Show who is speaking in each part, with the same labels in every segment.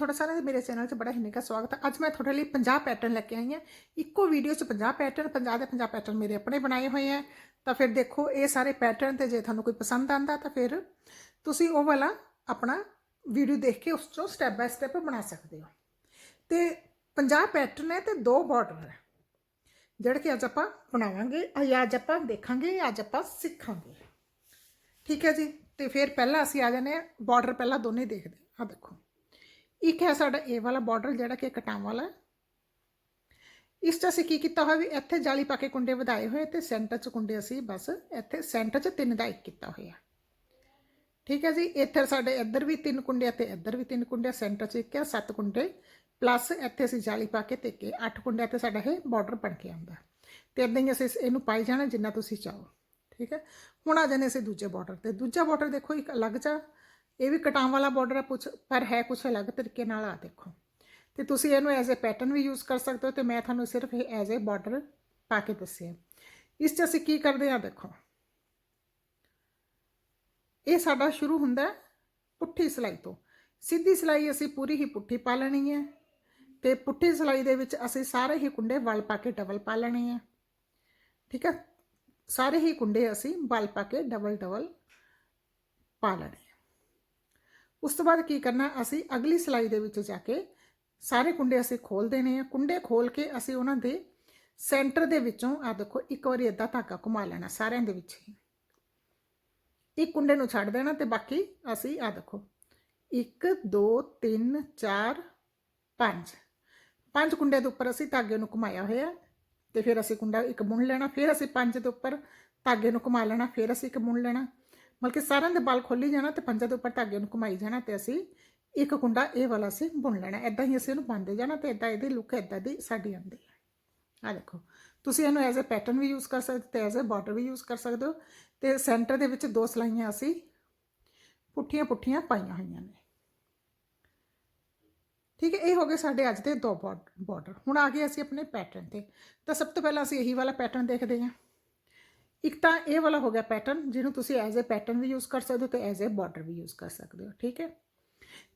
Speaker 1: ਤੁਹਾਡਾ ਸਾਰਿਆਂ ਦਾ ਮੇਰੇ ਚੈਨਲ 'ਚ ਬੜਾ ਹੀ ਨਿੱਘਾ ਸਵਾਗਤ ਹੈ ਅੱਜ ਮੈਂ ਤੁਹਾਡੇ ਲਈ 50 ਪੈਟਰਨ ਲੈ ਕੇ ਆਈ ਹਾਂ ਇੱਕੋ ਵੀਡੀਓ 'ਚ 50 ਪੈਟਰਨ 50 ਦੇ 50 ਪੈਟਰਨ ਮੇਰੇ ਆਪਣੇ ਬਣਾਏ ਹੋਏ ਆ ਤਾਂ ਫਿਰ ਦੇਖੋ ਇਹ ਸਾਰੇ ਪੈਟਰਨ ਤੇ ਜੇ ਤੁਹਾਨੂੰ ਕੋਈ ਪਸੰਦ ਆਂਦਾ ਤਾਂ ਫਿਰ ਤੁਸੀਂ ਉਹ ਵਾਲਾ ਆਪਣਾ ਵੀਡੀਓ ਦੇਖ ਕੇ ਉਸ ਤੋਂ ਸਟੈਪ ਬਾਏ ਸਟੈਪ ਬਣਾ ਸਕਦੇ ਹੋ ਤੇ 50 ਪੈਟਰਨ ਹੈ ਤੇ ਦੋ ਬਾਰਡਰ ਹੈ ਜਿਹੜੇ ਕਿ ਅੱਜ ਆਪਾਂ ਬਣਾਵਾਂਗੇ ਜਾਂ ਅੱਜ ਆਪਾਂ ਦੇਖਾਂਗੇ ਅੱਜ ਆਪਾਂ ਸਿੱਖਾਂਗੇ ਠੀਕ ਹੈ ਜੀ ਤੇ ਫਿਰ ਪਹਿਲਾਂ ਅਸੀਂ ਆ ਜਾਂਦੇ ਹਾਂ ਬਾਰਡਰ ਪਹਿਲਾਂ ਦੋਨੇ ਦੇਖਦੇ ਆ ਦੇਖੋ ਇੱਕ ਹੈ ਸਾਡਾ ਇਹ ਵਾਲਾ ਬਾਰਡਰ ਜਿਹੜਾ ਕਿ ਕਟਾਂ ਵਾਲਾ ਇਸ 'ਚ ਅਸੀਂ ਕੀ ਕੀਤਾ ਹੋਇਆ ਵੀ ਇੱਥੇ ਜਾਲੀ ਪਾ ਕੇ ਕੁੰਡੇ ਵਧਾਏ ਹੋਏ ਤੇ ਸੈਂਟਰ 'ਚ ਕੁੰਡੇ ਅਸੀਂ ਬਸ ਇੱਥੇ ਸੈਂਟਰ 'ਚ ਤਿੰਨ ਦਾ ਇੱਕ ਕੀਤਾ ਹੋਇਆ। ਠੀਕ ਹੈ ਜੀ ਇੱਥੇ ਸਾਡੇ ਇੱਧਰ ਵੀ ਤਿੰਨ ਕੁੰਡੇ ਆ ਤੇ ਇੱਧਰ ਵੀ ਤਿੰਨ ਕੁੰਡੇ ਆ, ਸੈਂਟਰ 'ਚ ਇੱਕ ਹੈ ਸੱਤ ਕੁੰਡੇ ਪਲੱਸ ਇੱਥੇ ਅਸੀਂ ਜਾਲੀ ਪਾ ਕੇ ਤੇ ਕੇ ਅੱਠ ਕੁੰਡਿਆਂ ਤੇ ਸਾਡਾ ਇਹ ਬਾਰਡਰ ਬਣ ਕੇ ਆਉਂਦਾ। ਤੇ ਇਦਾਂ ਹੀ ਅਸੀਂ ਇਹਨੂੰ ਪਾਈ ਜਾਣਾ ਜਿੰਨਾ ਤੁਸੀਂ ਚਾਹੋ। ਠੀਕ ਹੈ ਹੁਣ ਆ ਜਾਣੇ ਅਸੀਂ ਦੂਜੇ ਬਾਰਡਰ ਤੇ। ਦੂਜਾ ਬਾਰਡਰ ਦੇਖੋ ਇੱਕ ਅਲੱਗ ਜਾ ਇਹ ਵੀ ਕਟਾਂ ਵਾਲਾ ਬਾਰਡਰ ਆ ਕੁਛ ਪਰ ਹੈ ਕੁਛ ਅਲੱਗ ਤਰੀਕੇ ਨਾਲ ਆ ਦੇਖੋ। ਤੇ ਤੁਸੀਂ ਇਹਨੂੰ ਐਜ਼ ਅ ਪੈਟਰਨ ਵੀ ਯੂਜ਼ ਕਰ ਸਕਦੇ ਹੋ ਤੇ ਮੈਂ ਤੁਹਾਨੂੰ ਸਿਰਫ ਇਹ ਐਜ਼ ਅ ਬਾਰਡਰ ਪਾ ਕੇ ਦੱਸਿਆ ਇਸ 'ਚ ਅਸੀਂ ਕੀ ਕਰਦੇ ਆ ਦੇਖੋ। ਇਹ ਸਾਡਾ ਸ਼ੁਰੂ ਹੁੰਦਾ ਪੁੱਠੀ ਸਿਲਾਈ ਤੋਂ। ਸਿੱਧੀ ਸਿਲਾਈ ਅਸੀਂ ਪੂਰੀ ਹੀ ਪੁੱਠੀ ਪਾ ਲੈਣੀ ਹੈ ਤੇ ਪੁੱਠੀ ਸਿਲਾਈ ਦੇ ਵਿੱਚ ਅਸੀਂ ਸਾਰੇ ਹੀ ਕੁੰਡੇ ਵਲ ਪਾ ਕੇ ਡਬਲ ਪਾ ਲੈਣੇ ਹੈ ਠੀਕ ਹੈ? ਸਾਰੇ ਹੀ ਕੁੰਡੇ ਅਸੀਂ ਵਲ ਪਾ ਕੇ ਡਬਲ ਡਬਲ ਪਾ ਲੈਣੇ ਉਸ ਤੋਂ ਬਾਅਦ ਕੀ ਕਰਨਾ, ਅਸੀਂ ਅਗਲੀ ਸਿਲਾਈ ਦੇ ਵਿੱਚ ਜਾ ਕੇ ਸਾਰੇ ਕੁੰਡੇ ਅਸੀਂ ਖੋਲ ਦੇਣੇ ਆ। ਕੁੰਡੇ ਖੋਲ ਕੇ ਅਸੀਂ ਉਹਨਾਂ ਦੇ ਸੈਂਟਰ ਦੇ ਵਿੱਚੋਂ ਆ ਦੇਖੋ, ਇੱਕ ਵਾਰੀ ਇਦਾਂ ਧਾਗਾ ਘੁਮਾ ਲੈਣਾ ਸਾਰਿਆਂ ਦੇ ਵਿੱਚ ਹੀ। ਇੱਕ ਕੁੰਡੇ ਨੂੰ ਛੱਡ ਦੇਣਾ ਤੇ ਬਾਕੀ ਅਸੀਂ ਆ ਦੇਖੋ 1 2 3 4 5 ਪੰਜ ਕੁੰਡੇ ਦੇ ਉੱਪਰ ਅਸੀਂ ਧਾਗੇ ਨੂੰ ਘੁਮਾਇਆ ਹੋਇਆ। ਤੇ ਫਿਰ ਅਸੀਂ ਕੁੰਡਾ ਇੱਕ ਬੁਣ ਲੈਣਾ, ਫਿਰ ਅਸੀਂ ਪੰਜ ਦੇ ਉੱਪਰ ਧਾਗੇ ਨੂੰ ਘੁਮਾ ਲੈਣਾ, ਫਿਰ ਅਸੀਂ ਇੱਕ ਬੁਣ ਲੈਣਾ। ਮਤਲਬ ਕਿ ਸਾਰਿਆਂ ਦੇ ਬਾਲ ਖੋਲੀ ਜਾਣਾ ਤੇ ਪੰਜਾਂ ਦੇ ਉੱਪਰ ਧਾਗੇ ਨੂੰ ਘੁਮਾਈ ਜਾਣਾ ਤੇ ਅਸੀਂ ਇੱਕ ਕੁੰਡਾ ਇਹ ਵਾਲਾ ਅਸੀਂ ਬੁਣ ਲੈਣਾ। ਐਦਾਂ ਹੀ ਅਸੀਂ ਇਹਨੂੰ ਬੰਨਦੇ ਜਾਣਾ ਤੇ ਐਦਾਂ ਇਹਦੀ ਲੁੱਕ ਐਦਾਂ ਦੀ ਸਾਡੀ ਆਉਂਦੀ ਹੈ। ਆ ਦੇਖੋ, ਤੁਸੀਂ ਇਹਨੂੰ ਐਜ਼ ਅ ਪੈਟਰਨ ਵੀ ਯੂਜ਼ ਕਰ ਸਕਦੇ ਤੇ ਐਜ਼ ਅ ਬਾਰਡਰ ਵੀ ਯੂਜ਼ ਕਰ ਸਕਦੇ ਹੋ ਤੇ ਸੈਂਟਰ ਦੇ ਵਿੱਚ ਦੋ ਸਲਾਈਆਂ ਅਸੀਂ ਪੁੱਠੀਆਂ ਪੁੱਠੀਆਂ ਪਾਈਆਂ ਹੋਈਆਂ ਨੇ। ਠੀਕ ਹੈ, ਇਹ ਹੋ ਗਏ ਸਾਡੇ ਅੱਜ ਦੇ ਦੋ ਬਾਰਡਰ ਹੁਣ ਆ ਗਏ ਅਸੀਂ ਆਪਣੇ ਪੈਟਰਨ ਤੇ। ਤਾਂ ਸਭ ਤੋਂ ਪਹਿਲਾਂ ਅਸੀਂ ਇਹੀ ਵਾਲਾ ਪੈਟਰਨ ਦੇਖਦੇ ਹਾਂ। ਇੱਕ ਤਾਂ ਇਹ ਵਾਲਾ ਹੋ ਗਿਆ ਪੈਟਰਨ ਜਿਹਨੂੰ ਤੁਸੀਂ ਐਜ਼ ਅ ਪੈਟਰਨ ਵੀ ਯੂਜ਼ ਕਰ ਸਕਦੇ ਹੋ ਤੇ ਐਜ਼ ਅ ਬਾਰਡਰ ਵੀ ਯੂਜ਼ ਕਰ ਸਕਦੇ ਹੋ, ਠੀਕ ਹੈ?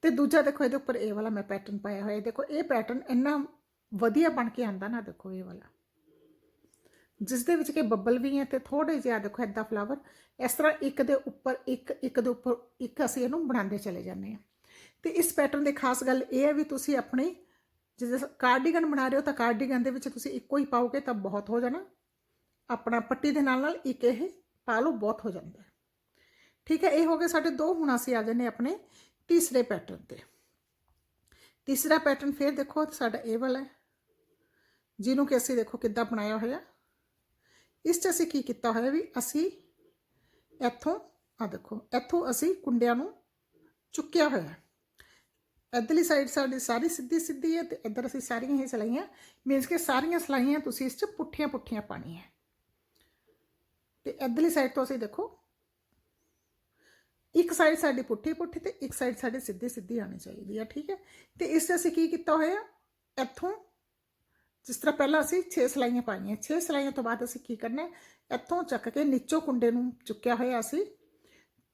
Speaker 1: ਤੇ ਦੂਜਾ ਦੇਖੋ, ਇਹਦੇ ਉੱਪਰ ਇਹ ਵਾਲਾ ਮੈਂ ਪੈਟਰਨ ਪਾਇਆ ਹੋਇਆ ਦੇਖੋ, ਇਹ ਪੈਟਰਨ ਇੰਨਾ ਵਧੀਆ ਬਣ ਕੇ ਆਂਦਾ ਨਾ, ਦੇਖੋ ਇਹ ਵਾਲਾ। ਜਿਸ ਦੇ ਵਿੱਚ ਕਿ ਬੱਬਲ ਵੀ ਹੈ ਤੇ ਥੋੜੇ ਜਿਹਾ, ਦੇਖੋ ਐਦਾਂ ਫਲਾਵਰ ਇਸ ਤਰ੍ਹਾਂ ਇੱਕ ਦੇ ਉੱਪਰ ਇੱਕ ਇੱਕ ਦੇ ਉੱਪਰ ਇੱਕ ਅਸੀਂ ਇਹਨੂੰ ਬਣਾਉਂਦੇ ਚਲੇ ਜਾਂਦੇ ਹਾਂ। ਤੇ ਇਸ ਪੈਟਰਨ ਦੀ ਖਾਸ ਗੱਲ ਇਹ ਹੈ ਵੀ ਤੁਸੀਂ ਆਪਣੀ ਜਿਵੇਂ ਕਾਰਡੀਗਨ ਬਣਾ ਰਹੇ ਹੋ ਤਾਂ ਕਾਰਡੀਗਨ ਦੇ ਵਿੱਚ ਤੁਸੀਂ ਇੱਕੋ ਹੀ ਪਾਓਗੇ ਤਾਂ ਬਹੁਤ ਹੋ ਜਾਣਾ। ਆਪਣਾ ਪੱਟੀ ਦੇ ਨਾਲ ਨਾਲ ਇੱਕ ਇਹ ਪਾ ਲਓ ਬਹੁਤ ਹੋ ਜਾਂਦਾ ਹੈ ਠੀਕ ਹੈ ਇਹ ਹੋ ਗਏ ਸਾਡੇ ਦੋ ਹੁਣ ਅਸੀਂ ਆ ਜਾਂਦੇ ਆਪਣੇ ਤੀਸਰੇ ਪੈਟਰਨ ਤੇ ਤੀਸਰਾ ਪੈਟਰਨ ਫਿਰ ਦੇਖੋ ਸਾਡਾ ਇਹ ਵਾਲਾ ਹੈ ਜਿਹਨੂੰ ਕਿ ਅਸੀਂ ਦੇਖੋ ਕਿੱਦਾਂ ਬਣਾਇਆ ਹੋਇਆ ਇਸ 'ਚ ਅਸੀਂ ਕੀ ਕੀਤਾ ਹੋਇਆ ਵੀ ਅਸੀਂ ਇੱਥੋਂ ਆ ਦੇਖੋ ਇੱਥੋਂ ਅਸੀਂ ਕੁੰਡਿਆਂ ਨੂੰ ਚੁੱਕਿਆ ਹੋਇਆ ਹੈ ਇੱਧਰਲੀ ਸਾਈਡ ਸਾਡੀ ਸਾਰੀ ਸਿੱਧੀ ਸਿੱਧੀ ਹੈ ਤੇ ਇੱਧਰ ਅਸੀਂ ਸਾਰੀਆਂ ਹੀ ਸਲਾਈਆਂ ਮੀਨਸ ਕਿ ਸਾਰੀਆਂ ਸਲਾਈਆਂ ਤੁਸੀਂ ਇਸ 'ਚ ਪੁੱਠੀਆਂ ਪੁੱਠੀਆਂ ਪਾਣੀਆਂ ਤੇ ਇੱਧਰਲੀ ਸਾਈਡ ਤੋਂ ਅਸੀਂ ਦੇਖੋ, ਇੱਕ ਸਾਈਡ ਸਾਡੀ ਪੁੱਠੀ ਪੁੱਠੀ ਤੇ ਇੱਕ ਸਾਈਡ ਸਾਡੀ ਸਿੱਧੀ ਸਿੱਧੀ ਆਣੀ ਚਾਹੀਦੀ ਆ, ਠੀਕ ਹੈ? ਤੇ ਇਸ 'ਚ ਅਸੀਂ ਕੀ ਕੀਤਾ ਹੋਇਆ? ਇੱਥੋਂ ਜਿਸ ਤਰ੍ਹਾਂ ਪਹਿਲਾਂ ਅਸੀਂ 6 ਸਲਾਈਆਂ ਪਾਈਆਂ 6 ਸਲਾਈਆਂ ਤੋਂ ਬਾਅਦ ਅਸੀਂ ਕੀ ਕਰਨਾ ਇੱਥੋਂ ਚੱਕ ਕੇ ਨੀਚੋਂ ਕੁੰਡੇ ਨੂੰ ਚੁੱਕਿਆ ਹੋਇਆ ਅਸੀਂ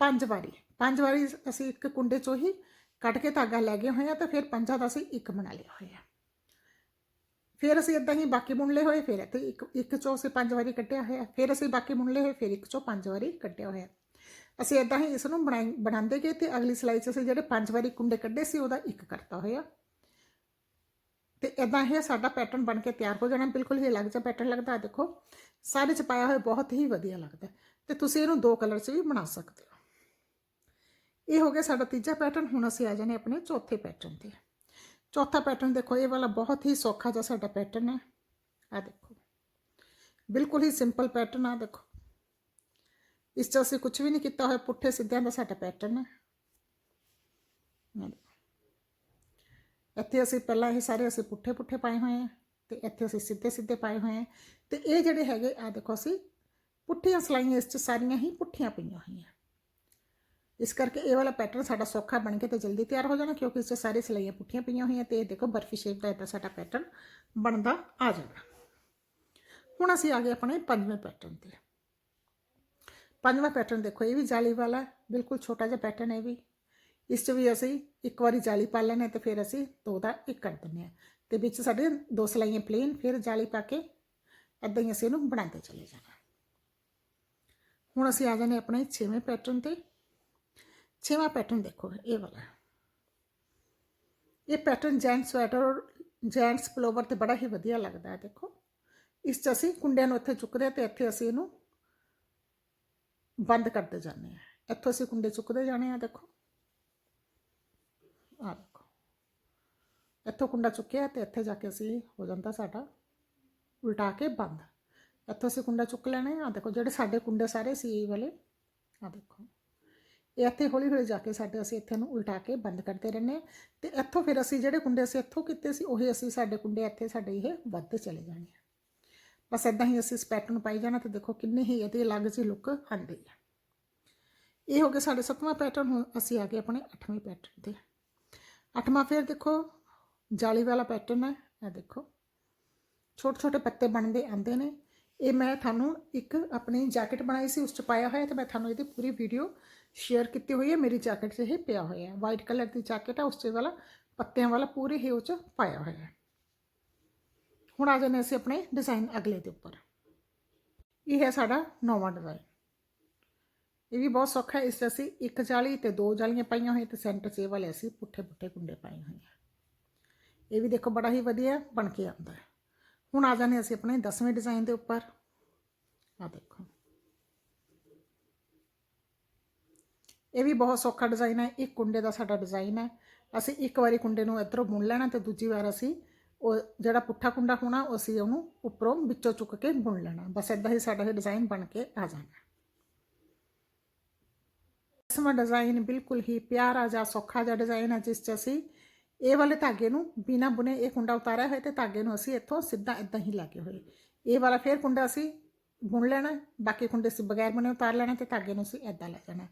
Speaker 1: ਪੰਜ ਵਾਰੀ ਪੰਜ ਵਾਰੀ ਅਸੀਂ ਇੱਕ ਕੁੰਡੇ ਚੋਂ ਹੀ ਕੱਟ ਕੇ ਧਾਗਾ ਲੈ ਗਏ ਹੋਏ ਆ ਤਾਂ ਫਿਰ ਪੰਜਾਂ ਦਾ ਅਸੀਂ ਇੱਕ ਬਣਾ ਲਿਆ ਹੋਇਆ। ਫਿਰ ਅਸੀਂ ਇਦਾਂ ਹੀ ਬਾਕੀ ਬੁਣ ਹੋਏ, ਫਿਰ ਇੱਥੇ ਇੱਕ ਇੱਕ ਚੋਂ ਅਸੀਂ ਪੰਜ ਵਾਰੀ ਕੱਢਿਆ ਹੋਇਆ। ਫਿਰ ਅਸੀਂ ਬਾਕੀ ਬੁਣ ਹੋਏ, ਫਿਰ ਇੱਕ ਚੋਂ ਪੰਜ ਵਾਰੀ ਕੱਢਿਆ ਹੋਇਆ। ਅਸੀਂ ਇਦਾਂ ਹੀ ਇਸ ਨੂੰ ਬਣਾਈ, ਬਣਾਉਂਦੇ ਗਏ ਤੇ ਅਗਲੀ ਸਲਾਈ 'ਚ ਅਸੀਂ ਜਿਹੜੇ ਪੰਜ ਵਾਰੀ ਕੁੰਡੇ ਕੱਢੇ ਸੀ, ਉਹਦਾ ਇੱਕ ਕਰਤਾ ਹੋਇਆ। ਤੇ ਇਦਾਂ ਹੀ ਸਾਡਾ ਪੈਟਰਨ ਬਣ ਕੇ ਤਿਆਰ ਹੋ ਜਾਣਾ। ਬਿਲਕੁਲ ਹੀ ਅਲੱਗ ਜਿਹਾ ਪੈਟਰਨ ਲੱਗਦਾ ਦੇਖੋ। ਸਾਰੇ 'ਚ ਪਾਇਆ ਹੋਇਆ ਬਹੁਤ ਹੀ ਵਧੀਆ ਲੱਗਦਾ। ਤੇ ਤੁਸੀਂ ਇਹਨੂੰ ਦੋ ਕਲਰ 'ਚ ਵੀ ਬਣਾ ਸਕਦੇ ਹੋ। ਇਹ ਹੋ ਗਿਆ ਸਾਡਾ ਤੀਜਾ ਪੈਟਰਨ ਹੁਣ ਅਸੀਂ ਆ ਜਾਣੇ ਆਪਣੇ ਚੌਥੇ ਪੈਟਰਨ ਤੇ। ਚੌਥਾ ਪੈਟਰਨ ਦੇਖੋ ਇਹ ਵਾਲਾ ਬਹੁਤ ਹੀ ਸੌਖਾ ਜਿਹਾ ਸਾਡਾ ਪੈਟਰਨ ਹੈ ਆ ਦੇਖੋ ਬਿਲਕੁਲ ਹੀ ਸਿੰਪਲ ਪੈਟਰਨ ਆ ਦੇਖੋ ਇਸ 'ਚ ਅਸੀਂ ਕੁਝ ਵੀ ਨਹੀਂ ਕੀਤਾ ਹੋਇਆ ਪੁੱਠੇ ਸਿੱਧਿਆਂ ਦਾ ਸਾਡਾ ਪੈਟਰਨ ਹੈ ਆਹ ਦੇਖੋ। ਇੱਥੇ ਅਸੀਂ ਪਹਿਲਾਂ ਇਹ ਸਾਰੇ ਅਸੀਂ ਪੁੱਠੇ ਪੁੱਠੇ ਪਾਏ ਹੋਏ ਆ ਤੇ ਇੱਥੇ ਅਸੀਂ ਸਿੱਧੇ ਸਿੱਧੇ ਪਾਏ ਹੋਏ ਆ ਤੇ ਇਹ ਜਿਹੜੇ ਹੈਗੇ ਆ ਦੇਖੋ ਅਸੀਂ ਪੁੱਠੀਆਂ ਸਲਾਈਆਂ ਇਸ 'ਚ ਸਾਰੀਆਂ ਹੀ ਪੁੱਠੀਆਂ ਪਈਆਂ ਹੋਈਆਂ ਇਸ ਕਰਕੇ ਇਹ ਵਾਲਾ ਪੈਟਰਨ ਸਾਡਾ ਸੌਖਾ ਬਣ ਕੇ ਤੇ ਜਲਦੀ ਤਿਆਰ ਹੋ ਜਾਣਾ, ਕਿਉਂਕਿ ਇਸ 'ਚ ਸਾਰੀ ਸਿਲਾਈਆਂ ਪੁੱਠੀਆਂ ਪਈਆਂ ਹੋਈਆਂ ਤੇ ਇਹ ਦੇਖੋ ਬਰਫੀ ਸ਼ੇਪ ਦਾ ਇਹਦਾ ਸਾਡਾ ਪੈਟਰਨ ਬਣਦਾ ਆ ਜਾਣਾ। ਹੁਣ ਅਸੀਂ ਆ ਗਏ ਆਪਣੇ ਪੰਜਵੇਂ ਪੈਟਰਨ ਤੇ। ਪੰਜਵਾਂ ਪੈਟਰਨ ਦੇਖੋ, ਇਹ ਵੀ ਜਾਲੀ ਵਾਲਾ ਬਿਲਕੁਲ ਛੋਟਾ ਜਿਹਾ ਪੈਟਰਨ ਹੈ ਇਹ ਵੀ। ਇਸ 'ਚ ਵੀ ਅਸੀਂ ਇੱਕ ਵਾਰੀ ਜਾਲੀ ਪਾ ਲੈਣੇ ਤੇ ਫਿਰ ਅਸੀਂ ਦੋ ਦਾ ਇੱਕ ਕਰ ਦਿੰਦੇ ਹਾਂ ਤੇ ਵਿੱਚ ਸਾਡੇ ਦੋ ਸਲਾਈਆਂ ਪਲੇਨ ਫਿਰ ਜਾਲੀ ਪਾ ਕੇ ਇਦਾਂ ਹੀ ਅਸੀਂ ਇਹਨੂੰ ਬਣਾਉਂਦੇ ਚਲੇ ਜਾਣਾ। ਹੁਣ ਅਸੀਂ ਆ ਜਾਣੇ ਆਪਣੇ ਛੇਵੇਂ ਪੈਟਰਨ ਤੇ। ਛੇਵਾਂ ਪੈਟਰਨ ਦੇਖੋ ਇਹ ਵਾਲਾ ਇਹ ਪੈਟਰਨ ਜੈਂਟ ਸਵੈਟਰ ਔਰ ਜੈਂਟਸ ਪਲੋਵਰ ਤੇ ਬੜਾ ਹੀ ਵਧੀਆ ਲੱਗਦਾ ਹੈ ਦੇਖੋ ਇਸ 'ਚ ਅਸੀਂ ਕੁੰਡਿਆਂ ਨੂੰ ਇੱਥੇ ਚੁੱਕਦੇ ਹਾਂ ਤੇ ਇੱਥੇ ਅਸੀਂ ਇਹਨੂੰ ਬੰਦ ਕਰਦੇ ਜਾਂਦੇ ਹਾਂ ਇੱਥੋਂ ਅਸੀਂ ਕੁੰਡੇ ਚੁੱਕਦੇ ਜਾਣੇ ਆ ਦੇਖੋ ਆ ਦੇਖੋ ਇੱਥੋਂ ਕੁੰਡਾ ਚੁੱਕਿਆ ਤੇ ਇੱਥੇ ਜਾ ਕੇ ਅਸੀਂ ਹੋ ਜਾਂਦਾ ਸਾਡਾ ਉਲਟਾ ਕੇ ਬੰਦ ਇੱਥੋਂ ਅਸੀਂ ਕੁੰਡਾ ਚੁੱਕ ਲੈਣਾ ਆ ਦੇਖੋ ਜਿਹੜੇ ਸਾਡੇ ਕੁੰਡੇ ਸਾਰੇ ਸੀ ਇਹ ਵਾਲੇ ਆ ਦੇਖੋ ਇਹ ਇੱਥੇ ਹੌਲੀ ਹੌਲੀ ਜਾ ਕੇ ਸਾਡੇ ਅਸੀਂ ਇੱਥੇ ਨੂੰ ਉਲਟਾ ਕੇ ਬੰਦ ਕਰਦੇ ਰਹਿੰਦੇ ਹਾਂ। ਤੇ ਇੱਥੋਂ ਫਿਰ ਅਸੀਂ ਜਿਹੜੇ ਕੁੰਡੇ ਅਸੀਂ ਇੱਥੋਂ ਕੀਤੇ ਸੀ, ਉਹੀ ਅਸੀਂ ਸਾਡੇ ਕੁੰਡੇ ਇੱਥੇ ਸਾਡੇ ਇਹ ਵੱਧਦੇ ਚਲੇ ਜਾਣੇ ਆ। ਬਸ ਇਦਾਂ ਹੀ ਅਸੀਂ ਇਸ ਪੈਟਰਨ ਨੂੰ ਪਾਈ ਜਾਣਾ ਤੇ ਦੇਖੋ ਕਿੰਨੀ ਹੀ ਇਹਦੀ ਅਲੱਗ ਜਿਹੀ ਲੁੱਕ ਆਉਂਦੀ ਹੈ ਇਹ ਹੋ ਗਿਆ ਸਾਡੇ ਸੱਤਵਾਂ ਪੈਟਰਨ ਹੁਣ ਅਸੀਂ ਆ ਗਏ ਆਪਣੇ ਅੱਠਵੇਂ ਪੈਟਰਨ ਤੇ। ਅੱਠਵਾਂ ਫਿਰ ਦੇਖੋ, ਜਾਲੀ ਵਾਲਾ ਪੈਟਰਨ ਹੈ, ਇਹ ਦੇਖੋ। ਛੋਟੇ ਛੋਟੇ ਪੱਤੇ ਬਣਦੇ ਆਉਂਦੇ ਨੇ। ਇਹ ਮੈਂ ਤੁਹਾਨੂੰ ਇੱਕ ਆਪਣੀ ਜੈਕਟ ਬਣਾਈ ਸੀ, ਉਸ ਚ ਪਾਇਆ ਹੋਇਆ ਤੇ ਮੈਂ ਤੁਹਾਨੂੰ ਇਹਦੀ ਪੂਰੀ ਵੀਡੀਓ ਸ਼ੇਅਰ ਕੀਤੀ ਹੋਈ ਹੈ। ਮੇਰੀ ਜੈਕਟ 'ਚ ਇਹ ਪਿਆ ਹੋਇਆ ਹੈ। ਵਾਈਟ ਕਲਰ ਦੀ ਜੈਕਟ ਹੈ ਉਸ 'ਚ ਵਾਲਾ ਪੱਤਿਆਂ ਵਾਲਾ ਪੂਰੇ ਹੀ ਉਹ 'ਚ ਪਾਇਆ ਹੋਇਆ ਹੈ। ਹੁਣ ਆ ਜਾਂਦੇ ਅਸੀਂ ਆਪਣੇ ਡਿਜ਼ਾਈਨ ਅਗਲੇ ਦੇ ਉੱਪਰ। ਇਹ ਹੈ ਸਾਡਾ ਨੌਵਾਂ ਡਿਜ਼ਾਈਨ ਇਹ ਵੀ ਬਹੁਤ ਸੌਖਾ ਹੈ। ਇਸ 'ਚ ਅਸੀਂ ਇੱਕ ਜਾਲੀ ਤੇ ਦੋ ਜਾਲੀਆਂ ਪਾਈਆਂ ਹੋਈਆਂ ਤੇ ਸੈਂਟਰ 'ਚ ਇਹ ਵਾਲੇ ਅਸੀਂ ਪੁੱਠੇ ਪੁੱਠੇ ਕੁੰਡੇ ਪਾਏ ਹੋਏ ਆ। ਇਹ ਵੀ ਦੇਖੋ ਬੜਾ ਹੀ ਵਧੀਆ ਬਣ ਕੇ ਆਉਂਦਾ ਹੈ। ਹੁਣ ਆ ਜਾਂਦੇ ਅਸੀਂ ਆਪਣੇ 10ਵੇਂ ਡਿਜ਼ਾਈਨ ਦੇ ਉੱਪਰ। ਆ ਦੇਖੋ। ਇਹ ਵੀ ਬਹੁਤ ਸੌਖਾ ਡਿਜ਼ਾਈਨ ਹੈ, ਇੱਕ ਕੁੰਡੇ ਦਾ ਸਾਡਾ ਡਿਜ਼ਾਈਨ ਹੈ। ਅਸੀਂ ਇੱਕ ਵਾਰੀ ਕੁੰਡੇ ਨੂੰ ਇੱਧਰੋਂ ਬੁਣ ਲੈਣਾ ਤੇ ਦੂਜੀ ਵਾਰ ਅਸੀਂ ਉਹ ਜਿਹੜਾ ਪੁੱਠਾ ਕੁੰਡਾ ਹੋਣਾ, ਉਹ ਅਸੀਂ ਉਹਨੂੰ ਉੱਪਰੋਂ ਵਿੱਚੋਂ ਚੁੱਕ ਕੇ ਬੁਣ ਲੈਣਾ। ਬਸ ਇਦਾਂ ਹੀ ਸਾਡਾ ਇਹ ਡਿਜ਼ਾਈਨ ਬਣ ਕੇ ਆ ਜਾਣਾ। ਦਸਵਾਂ ਡਿਜ਼ਾਈਨ ਬਿਲਕੁਲ ਹੀ ਪਿਆਰਾ ਜਿਹਾ ਸੌਖਾ ਜਿਹਾ ਡਿਜ਼ਾਈਨ ਹੈ, ਜਿਸ 'ਚ ਅਸੀਂ ਇਹ ਵਾਲੇ ਧਾਗੇ ਨੂੰ ਬਿਨਾ ਬੁਨੇ ਇਹ ਕੁੰਡਾ ਉਤਾਰਿਆ ਹੋਇਆ ਤੇ ਧਾਗੇ ਨੂੰ ਅਸੀਂ ਇੱਥੋਂ ਸਿੱਧਾ ਇਦਾਂ ਹੀ ਲਾਗੇ ਹੋਏ। ਇਹ ਵਾਲਾ ਫੇਰ ਕੁੰਡਾ ਅਸੀਂ ਬੁਣ ਲੈਣਾ, ਬਾਕੀ ਕੁੰਡੇ ਸੀ ਬਗੈਰ ਬੁਨੇ ਉਤਾਰ ਲੈਣਾ ਤੇ ਧਾਗੇ ਨੂੰ ਅਸੀਂ ਇਦਾਂ ਲੈ ਜਾਣਾ।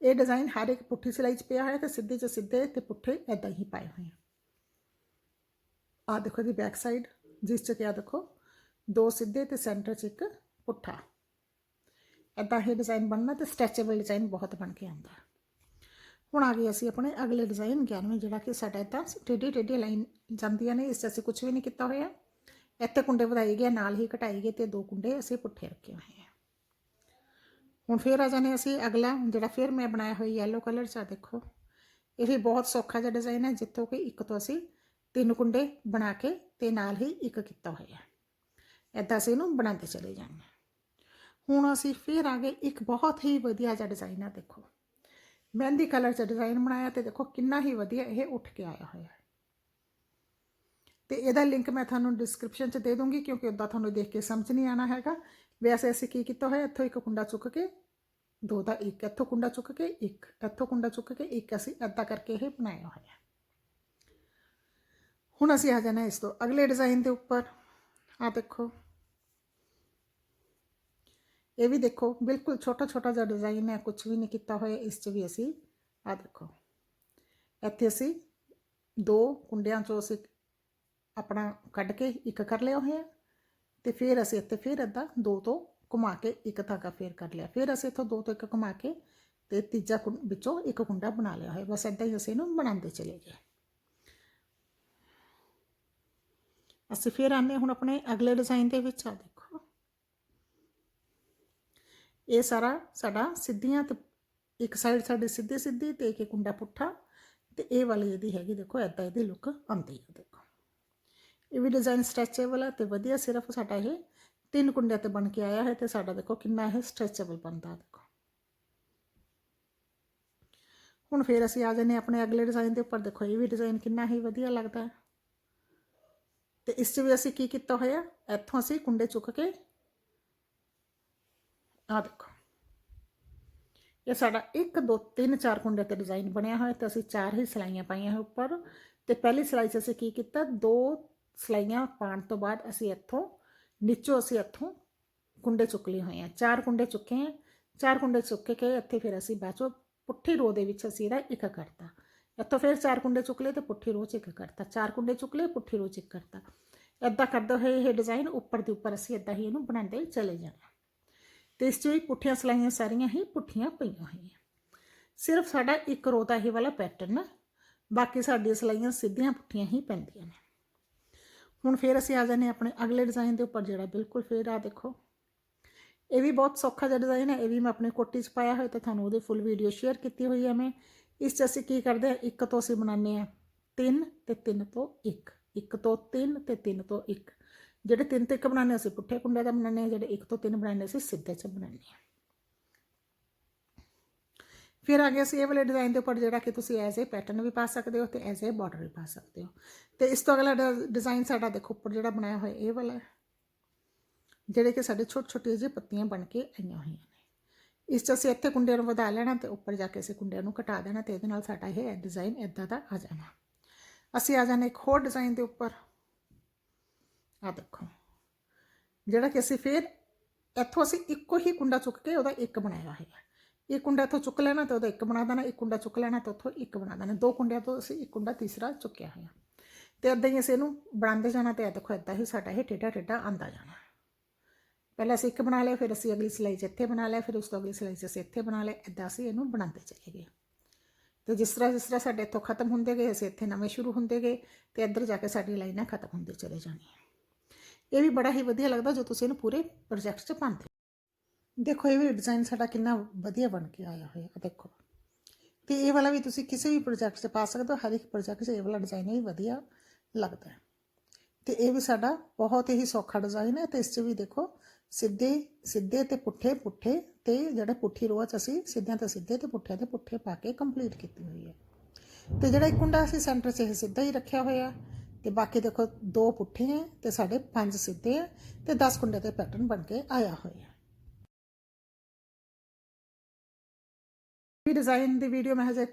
Speaker 1: ਇਹ ਡਿਜ਼ਾਈਨ ਹਰ ਇੱਕ ਪੁੱਠੀ ਸਿਲਾਈ 'ਚ ਪਿਆ ਹੋਇਆ ਤੇ ਸਿੱਧੇ 'ਚ ਸਿੱਧੇ ਤੇ ਪੁੱਠੇ ਇਦਾਂ ਹੀ ਪਾਏ ਹੋਏ ਆ। ਦੇਖੋ ਦੀ ਬੈਕ ਸਾਈਡ ਜਿਸ 'ਚ ਕਿਆ ਦੇਖੋ, ਦੋ ਸਿੱਧੇ ਤੇ ਸੈਂਟਰ 'ਚ ਇੱਕ ਪੁੱਠਾ। ਇਦਾਂ ਇਹ ਡਿਜ਼ਾਈਨ ਬਣਨਾ ਤੇ ਸਟ੍ਰੈਚੇਬਲ ਡਿਜ਼ਾਈਨ ਬਹੁਤ ਬਣ ਕੇ ਆਉਂਦਾ। ਹੁਣ ਆ ਗਏ ਅਸੀਂ ਆਪਣੇ ਅਗਲੇ ਡਿਜ਼ਾਈਨ 11ਵੇਂ ਜਿਹੜਾ ਕਿ ਸਾਡਾ ਇਦਾਂ ਟੇਢੀ ਟੇਢੀ ਲਾਈਨ ਜਾਂਦੀਆਂ ਨੇ, ਇਸ 'ਚ ਅਸੀਂ ਕੁਝ ਵੀ ਨਹੀਂ ਕੀਤਾ ਹੋਇਆ। ਇੱਥੇ ਕੁੰਡੇ ਵਧਾਈ ਗਏ, ਨਾਲ ਹੀ ਘਟਾਈ ਗਏ ਤੇ ਦੋ ਕੁੰਡੇ ਅਸੀਂ ਪੁੱਠੇ ਰੱਖੇ ਹੋਏ ਆ। ਹੁਣ ਫੇਰ ਆ ਜਾਣੇ ਅਸੀਂ ਅਗਲਾ, ਜਿਹੜਾ ਫਿਰ ਮੈਂ ਬਣਾਇਆ ਹੋਇਆ yellow ਕਲਰ 'ਚ ਆ ਦੇਖੋ। ਇਹ ਵੀ ਬਹੁਤ ਸੌਖਾ ਜਿਹਾ ਡਿਜ਼ਾਈਨ ਹੈ, ਜਿੱਥੋਂ ਕਿ ਇੱਕ ਤੋਂ ਅਸੀਂ ਤਿੰਨ ਕੁੰਡੇ ਬਣਾ ਕੇ ਤੇ ਨਾਲ ਹੀ ਇੱਕ ਕੀਤਾ ਹੋਇਆ। ਐਦਾਂ ਅਸੀਂ ਇਹਨੂੰ ਬਣਾਉਂਦੇ ਚਲੇ ਜਾਣਾ ਹੁਣ ਅਸੀਂ ਫਿਰ ਆ ਗਏ ਇੱਕ ਬਹੁਤ ਹੀ ਵਧੀਆ ਜਿਹਾ ਡਿਜ਼ਾਈਨ ਆ ਦੇਖੋ। ਮਹਿੰਦੀ ਕਲਰ 'ਚ ਡਿਜ਼ਾਈਨ ਬਣਾਇਆ ਤੇ ਦੇਖੋ ਕਿੰਨਾ ਹੀ ਵਧੀਆ ਇਹ ਉੱਠ ਕੇ ਆਇਆ ਹੋਇਆ ਹੈ ਤੇ ਇਹਦਾ ਲਿੰਕ ਮੈਂ ਤੁਹਾਨੂੰ ਡਿਸਕ੍ਰਿਪਸ਼ਨ 'ਚ ਦੇ ਦੂੰਗੀ ਕਿਉਂਕਿ ਉਦਾਂ ਤੁਹਾਨੂੰ ਦੇਖ ਕੇ ਸਮਝ ਨਹੀਂ ਆਣਾ ਹੈਗਾ ਵੈਸੇ ਅਸੀਂ ਕੀ ਕੀਤਾ ਹੋਇਆ ਇੱਥੋਂ ਇੱਕ ਕੁੰਡਾ ਚੁੱਕ ਕੇ ਦੋ ਦਾ ਇੱਕ ਇੱਥੋਂ ਕੁੰਡਾ ਚੁੱਕ ਕੇ ਇੱਕ ਇੱਥੋਂ ਕੁੰਡਾ ਚੁੱਕ ਕੇ ਇੱਕ ਅਸੀਂ ਅੱਧਾ ਕਰਕੇ ਇਹ ਬਣਾਇਆ ਹੋਇਆ ਹੁਣ ਅਸੀਂ ਆ ਜਾਣਾ ਇਸ ਤੋਂ ਅਗਲੇ ਡਿਜ਼ਾਈਨ ਦੇ ਉੱਪਰ ਆ ਦੇਖੋ ਇਹ ਵੀ ਦੇਖੋ, ਬਿਲਕੁਲ ਛੋਟਾ ਛੋਟਾ ਜਿਹਾ ਡਿਜ਼ਾਈਨ ਹੈ ਕੁਝ ਵੀ ਨਹੀਂ ਕੀਤਾ ਹੋਇਆ, ਇਸ 'ਚ ਵੀ ਅਸੀਂ ਆ ਦੇਖੋ। ਇੱਥੇ ਅਸੀਂ ਦੋ ਕੁੰਡਿਆਂ 'ਚੋਂ ਅਸੀਂ ਆਪਣਾ ਕੱਢ ਕੇ ਇੱਕ ਕਰ ਲਿਆ ਹੋਇਆ, ਤੇ ਫਿਰ ਅਸੀਂ ਇੱਥੇ ਫਿਰ ਅੱਧਾ ਦੋ ਤੋਂ ਘੁਮਾ ਕੇ ਇੱਕ ਧਾਗਾ ਫੇਰ ਕਰ ਲਿਆ। ਫਿਰ ਅਸੀਂ ਇੱਥੋਂ ਦੋ ਤੋਂ ਇੱਕ ਘੁਮਾ ਕੇ ਤੇ ਤੀਜਾ ਕੁੰ- ਵਿੱਚੋਂ ਇੱਕ ਕੁੰਡਾ ਬਣਾ ਲਿਆ ਹੋਇਆ। ਬਸ ਇਦਾਂ ਹੀ ਅਸੀਂ ਇਹਨੂੰ ਬਣਾਉਂਦੇ ਚਲੇ ਗਏ। ਅਸੀਂ ਫਿਰ ਆਨੇ ਹੁਣ ਆਪਣੇ ਅਗਲੇ ਡਿਜ਼ਾਈਨ ਦੇ ਵਿੱਚ ਆ ਦੇਖੋ ਇਹ ਸਾਰਾ ਸਾਡਾ ਸਿੱਧੀਆਂ ਤੇ ਇੱਕ ਸਾਈਡ ਸਾਡੀ ਸਿੱਧੀ ਸਿੱਧੀ ਤੇ ਇੱਕ ਕੁੰਡਾ ਪੁੱਠਾ ਤੇ ਇਹ ਵਾਲੀ ਇਹਦੀ ਹੈਗੀ ਦੇਖੋ ਐਦਾਂ ਇਹਦੀ ਲੁੱਕ ਆਉਂਦੀ ਹੈ ਦੇਖੋ। ਇਹ ਵੀ ਡਿਜ਼ਾਈਨ ਸਟ੍ਰੈਚੇਬਲ ਹੈ ਤੇ ਵਧੀਆ ਸਿਰਫ ਸਾਡਾ ਇਹ ਤਿੰਨ ਕੁੰਡਿਆਂ ਤੇ ਬਣ ਕੇ ਆਇਆ ਹੈ ਤੇ ਸਾਡਾ ਦੇਖੋ ਕਿੰਨਾ ਇਹ ਸਟ੍ਰੈਚੇਬਲ ਬਣਦਾ ਦੇਖੋ। ਹੁਣ ਫਿਰ ਅਸੀਂ ਆ ਜਾਂਦੇ ਹਾਂ ਆਪਣੇ ਅਗਲੇ ਡਿਜ਼ਾਈਨ ਦੇ ਉੱਪਰ। ਦੇਖੋ, ਇਹ ਵੀ ਡਿਜ਼ਾਈਨ ਕਿੰਨਾ ਹੀ ਵਧੀਆ ਲੱਗਦਾ। ਹੈ ਤੇ ਇਸ 'ਚ ਵੀ ਅਸੀਂ ਕੀ ਕੀਤਾ ਹੋਇਆ? ਇੱਥੋਂ ਅਸੀਂ ਕੁੰਡੇ ਚੁੱਕ ਕੇ ਆ ਦੇਖੋ। ਇਹ ਸਾਡਾ 1 2 3 4 ਕੁੰਡੇ ਤੇ ਡਿਜ਼ਾਈਨ ਬਣਿਆ ਹੋਇਆ ਤੇ ਅਸੀਂ ਚਾਰ ਹੀ ਸਲਾਈਆਂ ਪਾਈਆਂ ਹੈ ਉੱਪਰ। ਤੇ ਪਹਿਲੀ ਸਲਾਈ 'ਚ ਅਸੀਂ ਕੀ ਕੀਤਾ? ਦੋ ਸਲਾਈਆਂ ਪਾਉਣ ਤੋਂ ਬਾਅਦ ਅਸੀਂ ਇੱਥੋਂ, ਨੀਚੋਂ ਅਸੀਂ ਇੱਥੋਂ ਕੁੰਡੇ ਚੁੱਕ ਲਏ ਹੋਏ ਆ। ਚਾਰ ਕੁੰਡੇ ਚੁੱਕੇ ਆ। ਚਾਰ ਕੁੰਡੇ ਚੁੱਕ ਕੇ ਇੱਥੇ ਫਿਰ ਅਸੀਂ ਬਾਅਦ ਪੁੱਠੀ ਰੋ ਦੇ ਵਿੱਚ ਅਸੀਂ ਇਹਦਾ ਇੱਕ ਕਰਤਾ। ਇੱਥੋਂ ਫਿਰ ਚਾਰ ਕੁੰਡੇ ਚੁੱਕ ਲਏ ਤੇ ਪੁੱਠੀ ਰੋ 'ਚ ਇੱਕ ਕਰਤਾ। ਚਾਰ ਕੁੰਡੇ ਚੁੱਕ ਲਏ, ਪੁੱਠੀ ਰੋ 'ਚ ਇੱਕ ਕਰਤਾ। ਇਦਾਂ ਕਰਦੇ ਹੋਏ ਇਹ ਡਿਜ਼ਾਈਨ ਉੱਪਰ ਦੇ ਉੱਪਰ ਅਸੀਂ ਇਦਾਂ ਹੀ ਇਹਨੂੰ ਬਣਾਉਂਦੇ ਚਲੇ ਜਾਣਾ। ਤੇ ਇਸ 'ਚ ਵੀ ਪੁੱਠੀਆਂ ਸਲਾਈਆਂ ਸਾਰੀਆਂ ਹੀ ਪੁੱਠੀਆਂ ਪਈਆਂ ਹੋਈਆਂ। ਸਿਰਫ ਸਾਡਾ ਇੱਕ ਰੋ ਦਾ ਇਹ ਵਾਲਾ ਪੈਟਰਨ ਹੈ ਬਾਕੀ ਸਾਡੀਆਂ ਸਲਾਈਆਂ ਸਿੱਧੀਆਂ ਪੁੱਠੀਆਂ ਹੀ ਪੈਂਦੀਆਂ ਨੇ। ਹੁਣ ਫਿਰ ਅਸੀਂ ਆ ਜਾਂਦੇ ਹਾਂ ਆਪਣੇ ਅਗਲੇ ਡਿਜ਼ਾਈਨ ਦੇ ਉੱਪਰ, ਜਿਹੜਾ ਬਿਲਕੁਲ ਫਿਰ ਆ ਦੇਖੋ। ਇਹ ਵੀ ਬਹੁਤ ਸੌਖਾ ਜਿਹਾ ਡਿਜ਼ਾਈਨ ਹੈ, ਇਹ ਵੀ ਮੈਂ ਆਪਣੇ ਕੋਟੀ 'ਚ ਪਾਇਆ ਹੋਇਆ ਤਾਂ ਤੁਹਾਨੂੰ ਉਹਦੇ ਫੁੱਲ ਵੀਡੀਓ ਸ਼ੇਅਰ ਕੀਤੀ ਹੋਈ ਹੈ ਮੈਂ। ਇਸ 'ਚ ਅਸੀਂ ਕੀ ਕਰਦੇ ਹਾਂ, ਇੱਕ ਤੋਂ ਅਸੀਂ ਬਣਾਉਂਦੇ ਹਾਂ ਤਿੰਨ ਤੇ ਤਿੰਨ ਤੋਂ ਇੱਕ ਇੱਕ ਤੋਂ ਤਿੰਨ ਤੇ ਤਿੰਨ ਤੋਂ ਇੱਕ। ਜਿਹੜੇ ਤਿੰਨ ਤੋਂ ਇੱਕ ਬਣਾਉਂਦੇ ਅਸੀਂ, ਪੁੱਠੇ ਕੁੰਡੇ ਦਾ ਬਣਾਉਂਦੇ ਹਾਂ, ਜਿਹੜੇ ਇੱਕ ਤੋਂ ਤਿੰਨ ਬਣਾਉਂਦੇ ਅਸੀਂ, ਸਿੱਧੇ 'ਚ ਬਣਾਉਂਦੇ ਹਾਂ। ਫਿਰ ਅੱਗੇ ਅਸੀਂ ਇਹ ਵਾਲੇ ਡਿਜ਼ਾਈਨ ਦੇ ਉੱਪਰ, ਜਿਹੜਾ ਕਿ ਤੁਸੀਂ ਐਜ਼ ਏ ਪੈਟਰਨ ਵੀ ਪਾ ਸਕਦੇ ਹੋ ਤੇ ਐਜ਼ ਏ ਬਾਰਡਰ ਵੀ ਪਾ ਸਕਦੇ ਹੋ। ਤੇ ਇਸ ਤੋਂ ਅਗਲਾ ਡਿਜ਼ਾਈਨ ਸਾਡਾ ਦੇਖੋ, ਉੱਪਰ ਜਿਹੜਾ ਬਣਾਇਆ ਹੋਇਆ ਇਹ ਵਾਲਾ ਜਿਹੜੇ ਕਿ ਸਾਡੇ ਛੋਟੇ ਛੋਟੇ ਜਿਹੇ ਪੱਤੀਆਂ ਬਣ ਕੇ ਆਈਆਂ ਹੋਈਆਂ ਨੇ। ਇਸ 'ਚ ਅਸੀਂ ਇੱਥੇ ਕੁੰਡਿਆਂ ਨੂੰ ਵਧਾ ਲੈਣਾ ਤੇ ਉੱਪਰ ਜਾ ਕੇ ਅਸੀਂ ਕੁੰਡਿਆਂ ਨੂੰ ਘਟਾ ਦੇਣਾ ਤੇ ਇਹਦੇ ਨਾਲ ਸਾਡਾ ਇਹ ਡਿਜ਼ਾਈਨ ਇਦਾਂ ਦਾ ਆ ਜਾਣਾ। ਅਸੀਂ ਆ ਜਾਣਾ ਇੱਕ ਹੋਰ ਡਿਜ਼ਾਈਨ ਦੇ ਉੱਪਰ। ਆ ਦੇਖੋ। ਜਿਹੜਾ ਕਿ ਅਸੀਂ ਫਿਰ ਇੱਥੋਂ ਅਸੀਂ ਇੱਕੋ ਹੀ ਕੁੰਡਾ ਚੁੱਕ ਕੇ ਉਹਦਾ ਇੱਕ ਬਣਾਇਆ ਹੋਇਆ। ਇਹ ਕੁੰਡਾ ਇੱਥੋਂ ਚੁੱਕ ਲੈਣਾ ਤੇ ਉਹਦਾ ਇੱਕ ਬਣਾ ਦੇਣਾ ਇੱਕ ਕੁੰਡਾ ਚੁੱਕ ਲੈਣਾ ਤੇ ਉੱਥੋਂ ਇੱਕ ਬਣਾ ਦੇਣਾ। ਦੋ ਕੁੰਡਿਆਂ ਤੋਂ ਅਸੀਂ ਇੱਕ ਕੁੰਡਾ ਤੀਸਰਾ ਚੁੱਕਿਆ ਹੋਇਆ। ਤੇ ਇਦਾਂ ਹੀ ਅਸੀਂ ਇਹਨੂੰ ਬਣਾਉਂਦੇ ਜਾਣਾ ਤੇ ਇਹ ਦੇਖੋ ਇਦਾਂ ਹੀ ਸਾਡਾ ਇਹ ਟੇਡਾ ਟੇਡਾ ਆਂਦਾ ਜਾਣਾ। ਪਹਿਲਾਂ ਅਸੀਂ ਇੱਕ ਬਣਾ ਲਿਆ, ਫਿਰ ਅਸੀਂ ਅਗਲੀ ਸਿਲਾਈ 'ਚ ਇੱਥੇ ਬਣਾ ਲਿਆ, ਫਿਰ ਉਸ ਤੋਂ ਅਗਲੀ ਸਿਲਾਈ 'ਚ ਅਸੀਂ ਇੱਥੇ ਬਣਾ ਲਿਆ। ਇਦਾਂ ਅਸੀਂ ਇਹਨੂੰ ਬਣਾਉਂਦੇ ਚਲੇ ਗਏ। ਤੇ ਜਿਸ ਤਰ੍ਹਾਂ ਜਿਸ ਤਰ੍ਹਾਂ ਸਾਡੇ ਇੱਥੋਂ ਖਤਮ ਹੁੰਦੇ ਗਏ, ਅਸੀਂ ਇੱਥੇ ਨਵੇਂ ਸ਼ੁਰੂ ਹੁੰਦੇ ਗਏ ਤੇ ਇੱਧਰ ਜਾ ਕੇ ਸਾਡੀ ਲਾਈਨਾਂ ਖਤਮ ਹੁੰਦੀ ਚਲੇ ਜਾਣੀਆਂ। ਇਹ ਵੀ ਬੜਾ ਹੀ ਵਧੀਆ ਲੱਗਦਾ ਜੋ ਤੁਸੀਂ ਇਹਨੂੰ ਪੂਰੇ ਪ੍ਰੋਜੈਕਟ 'ਚ ਪਾਉਂਦੇ ਹੋ। ਦੇਖੋ, ਇਹ ਵੀ ਡਿਜ਼ਾਈਨ ਸਾਡਾ ਕਿੰਨਾ ਵਧੀਆ ਬਣ ਕੇ ਆਇਆ ਹੋਇਆ ਹੈ ਦੇਖੋ। ਤੇ ਇਹ ਵਾਲਾ ਵੀ ਤੁਸੀਂ ਕਿਸੇ ਵੀ ਪ੍ਰੋਜੈਕਟ 'ਚ ਪਾ ਸਕਦੇ ਹੋ, ਹਰ ਇੱਕ ਪ੍ਰੋਜੈਕਟ 'ਚ ਇਹ ਵਾਲਾ ਡਿਜ਼ਾਈਨ ਵੀ ਵਧੀਆ ਲੱਗਦਾ ਹੈ। ਤੇ ਇਹ ਵੀ ਸਾਡਾ ਬਹੁਤ ਹੀ ਸੌਖਾ ਡਿਜ਼ਾਈਨ ਹੈ ਤੇ ਇਸ 'ਚ ਵੀ ਦੇਖੋ, ਸਿੱਧੇ ਸਿੱਧੇ ਤੇ ਪੁੱਠੇ ਪੁੱਠੇ ਤੇ ਜਿਹੜੇ ਪੁੱਠੀ ਰੋਅ 'ਚ ਅਸੀਂ ਸਿੱਧਿਆਂ ਤੇ ਸਿੱਧੇ ਤੇ ਪੁੱਠਿਆਂ ਤੇ ਪੁੱਠੇ ਪਾ ਕੇ ਕੰਪਲੀਟ ਕੀਤੀ ਹੋਈ ਹੈ। ਤੇ ਜਿਹੜਾ ਇਹ ਕੁੰਡਾ ਅਸੀਂ ਸੈਂਟਰ 'ਚ ਇਹ ਸਿੱਧਾ ਹੀ ਰੱਖਿਆ ਹੋਇਆ ਤੇ ਬਾਕੀ ਦੇਖੋ ਦੋ ਪੁੱਠੇ ਹੈ ਤੇ ਸਾਡੇ ਪੰਜ ਸਿੱਧੇ ਹੈ ਤੇ 10 ਕੁੰਡੇ ਤੇ ਪੈਟਰਨ ਬਣ ਕੇ ਆਇਆ ਹੋਇਆ ਇਹ ਡਿਜ਼ਾਈਨ ਦੀ ਵੀਡੀਓ ਮੈਂ ਹਜੇ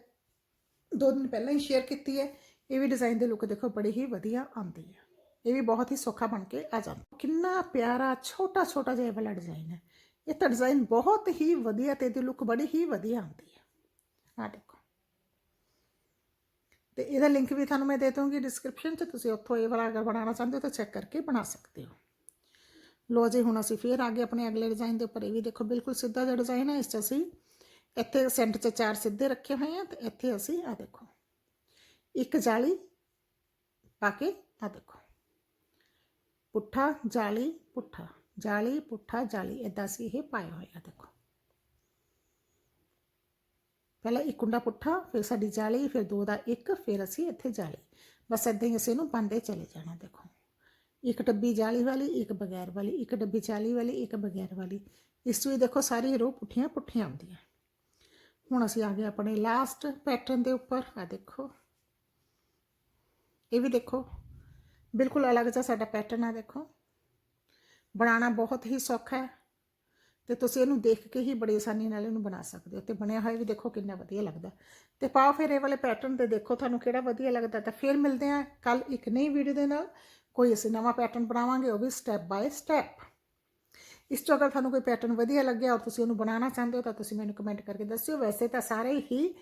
Speaker 1: ਦੋ ਦਿਨ ਪਹਿਲਾਂ ਹੀ ਸ਼ੇਅਰ ਕੀਤੀ ਹੈ ਇਹ ਵੀ ਡਿਜ਼ਾਈਨ ਦੇ ਲੁੱਕ ਦੇਖੋ ਬੜੀ ਹੀ ਵਧੀਆ ਆਉਂਦੀ ਹੈ ਇਹ ਵੀ ਬਹੁਤ ਹੀ ਸੌਖਾ ਬਣ ਕੇ ਆ ਜਾਂਦਾ ਕਿੰਨਾ ਪਿਆਰਾ ਛੋਟਾ ਛੋਟਾ ਜਿਹਾ ਇਹ ਵਾਲਾ ਡਿਜ਼ਾਈਨ ਹੈ ਇਹ ਤਾਂ ਡਿਜ਼ਾਈਨ ਬਹੁਤ ਹੀ ਵਧੀਆ ਤੇ ਇਹਦੀ ਲੁੱਕ ਬੜੀ ਹੀ ਵਧੀਆ ਆਉਂਦੀ ਹੈ ਆ ਦੇਖੋ ਤੇ ਇਹਦਾ ਲਿੰਕ ਵੀ ਤੁਹਾਨੂੰ ਮੈਂ ਦੇ ਦੂੰਗੀ ਡਿਸਕ੍ਰਿਪਸ਼ਨ 'ਚ ਤੁਸੀਂ ਉੱਥੋਂ ਇਹ ਵਾਲਾ ਅਗਰ ਬਣਾਉਣਾ ਚਾਹੁੰਦੇ ਹੋ ਤਾਂ ਚੈੱਕ ਕਰਕੇ ਬਣਾ ਸਕਦੇ ਹੋ ਲੋ ਜੀ ਹੁਣ ਅਸੀਂ ਫੇਰ ਅੱਗੇ ਆਪਣੇ ਅਗਲੇ ਡਿਜ਼ਾਈਨ ਦੇ ਉੱਪਰ ਇਹ ਵੀ ਦੇਖੋ ਬਿਲਕੁਲ ਸਿੱਧਾ ਜਿਹਾ ਡਿਜ਼ਾਈਨ ਹੈ ਇਸ 'ਚ ਅਸੀਂ ਇੱਥੇ ਸੈਂਟਰ 'ਚ ਚਾਰ ਸਿੱਧੇ ਰੱਖੇ ਹੋਏ ਆ ਤੇ ਇੱਥੇ ਅਸੀਂ ਆ ਦੇਖੋ ਇੱਕ ਜਾਲੀ ਪਾ ਕੇ ਆ ਦੇਖੋ ਪੁੱਠਾ ਜਾਲੀ ਪੁੱਠਾ ਜਾਲੀ ਪੁੱਠਾ ਜਾਲੀ ਇਦਾਂ ਅਸੀਂ ਇਹ ਪਾਇਆ ਹੋਇਆ ਦੇਖੋ ਪਹਿਲਾਂ ਇੱਕ ਕੁੰਡਾ ਪੁੱਠਾ, ਫਿਰ ਸਾਡੀ ਜਾਲੀ, ਫਿਰ ਦੋ ਦਾ ਇੱਕ, ਫਿਰ ਅਸੀਂ ਇੱਥੇ ਜਾਲੀ। ਬਸ ਇਦਾਂ ਹੀ ਅਸੀਂ ਇਹਨੂੰ ਪਾਉਂਦੇ ਚਲੇ ਜਾਣਾ, ਦੇਖੋ। ਇੱਕ ਡੱਬੀ ਜਾਲੀ ਵਾਲੀ, ਇੱਕ ਬਗੈਰ ਵਾਲੀ, ਇੱਕ ਡੱਬੀ ਜਾਲੀ ਵਾਲੀ, ਇੱਕ ਬਗੈਰ ਵਾਲੀ। ਇਸ ਵਿੱਚ ਦੇਖੋ ਸਾਰੀ ਰੋ ਪੁੱਠੀਆਂ ਪੁੱਠੀਆਂ ਆਉਂਦੀਆਂ। ਹੁਣ ਅਸੀਂ ਆ ਗਏ ਆਪਣੇ ਲਾਸਟ ਪੈਟਰਨ ਦੇ ਉੱਪਰ ਆ ਦੇਖੋ। ਇਹ ਵੀ ਦੇਖੋ, ਬਿਲਕੁਲ ਅਲੱਗ ਜਿਹਾ ਸਾਡਾ ਪੈਟਰਨ ਆ, ਦੇਖੋ। ਬਣਾਉਣਾ ਬਹੁਤ ਹੀ ਸੌਖਾ ਹੈ। ਤੇ ਤੁਸੀਂ ਇਹਨੂੰ ਦੇਖ ਕੇ ਹੀ ਬੜੀ ਆਸਾਨੀ ਨਾਲ ਇਹਨੂੰ ਬਣਾ ਸਕਦੇ ਹੋ ਤੇ ਬਣਿਆ ਹੋਇਆ ਵੀ ਦੇਖੋ ਕਿੰਨਾ ਵਧੀਆ ਲੱਗਦਾ। ਤੇ ਪਾਓ ਫਿਰ ਇਹ ਵਾਲੇ ਪੈਟਰਨ ਤੇ ਦੇਖੋ ਤੁਹਾਨੂੰ ਕਿਹੜਾ ਵਧੀਆ ਲੱਗਦਾ ਤਾਂ ਫਿਰ ਮਿਲਦੇ ਆ ਕੱਲ ਇੱਕ ਨਈ ਵੀਡੀਓ ਦੇ ਨਾਲ। ਕੋਈ ਅਸੀਂ ਨਵਾਂ ਪੈਟਰਨ ਬਣਾਵਾਂਗੇ ਉਹ ਵੀ ਸਟੈਪ ਬਾਏ ਸਟੈਪ ਇਸ ਤੋਂ ਅਗਰ ਤੁਹਾਨੂੰ ਕੋਈ ਪੈਟਰਨ ਵਧੀਆ ਲੱਗਿਆ ਔਰ ਤੁਸੀਂ ਉਹਨੂੰ ਬਣਾਉਣਾ ਚਾਹੁੰਦੇ ਹੋ ਤਾਂ ਤੁਸੀਂ ਮੈਨੂੰ ਕਮੈਂਟ ਕਰਕੇ ਦੱਸਿਓ। ਵੈਸੇ ਤਾਂ ਸਾਰੇ ਹੀ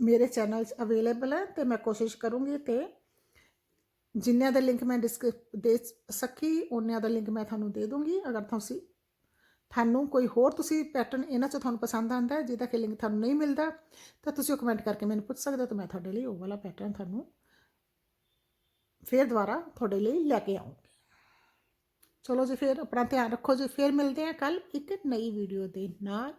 Speaker 1: ਮੇਰੇ ਚੈਨਲ 'ਚ ਅਵੇਲੇਬਲ ਹੈ ਤੇ ਮੈਂ ਕੋਸ਼ਿਸ਼ ਕਰੂੰਗੀ ਤੇ ਜਿੰਨਿਆਂ ਦਾ ਲਿੰਕ ਮੈਂ ਡਿਸਕ੍ਰਿਪ ਦੇ ਸਕੀ ਉਹਨਿਆਂ ਦਾ ਲਿੰਕ ਮੈਂ ਤੁਹਾਨੂੰ ਦੇ ਦੂੰਗੀ। ਅਗਰ ਤੁਸੀਂ ਤੁਹਾਨੂੰ ਕੋਈ ਹੋਰ ਤੁਸੀਂ ਪੈਟਰਨ ਇਹਨਾਂ 'ਚ ਤੁਹਾਨੂੰ ਪਸੰਦ ਆਉਂਦਾ ਹੈ, ਜਿਹਦਾ ਕਿ ਲਿੰਕ ਤੁਹਾਨੂੰ ਨਹੀਂ ਮਿਲਦਾ, ਤਾਂ ਤੁਸੀਂ ਉਹ ਕਮੈਂਟ ਕਰਕੇ ਮੈਨੂੰ ਪੁੱਛ ਸਕਦੇ ਹੋ, ਤਾਂ ਮੈਂ ਤੁਹਾਡੇ ਲਈ ਉਹ ਵਾਲਾ ਪੈਟਰਨ ਤੁਹਾਨੂੰ ਫੇਰ ਦੁਬਾਰਾ ਤੁਹਾਡੇ ਲਈ ਲੈ ਕੇ ਆਉਂਗੀ। ਚਲੋ ਜੀ, ਫਿਰ ਆਪਣਾ ਧਿਆਨ ਰੱਖੋ ਜੀ, ਫਿਰ ਮਿਲਦੇ ਹਾਂ ਕੱਲ ਇੱਕ ਨਈ ਵੀਡੀਓ ਦੇ ਨਾਲ।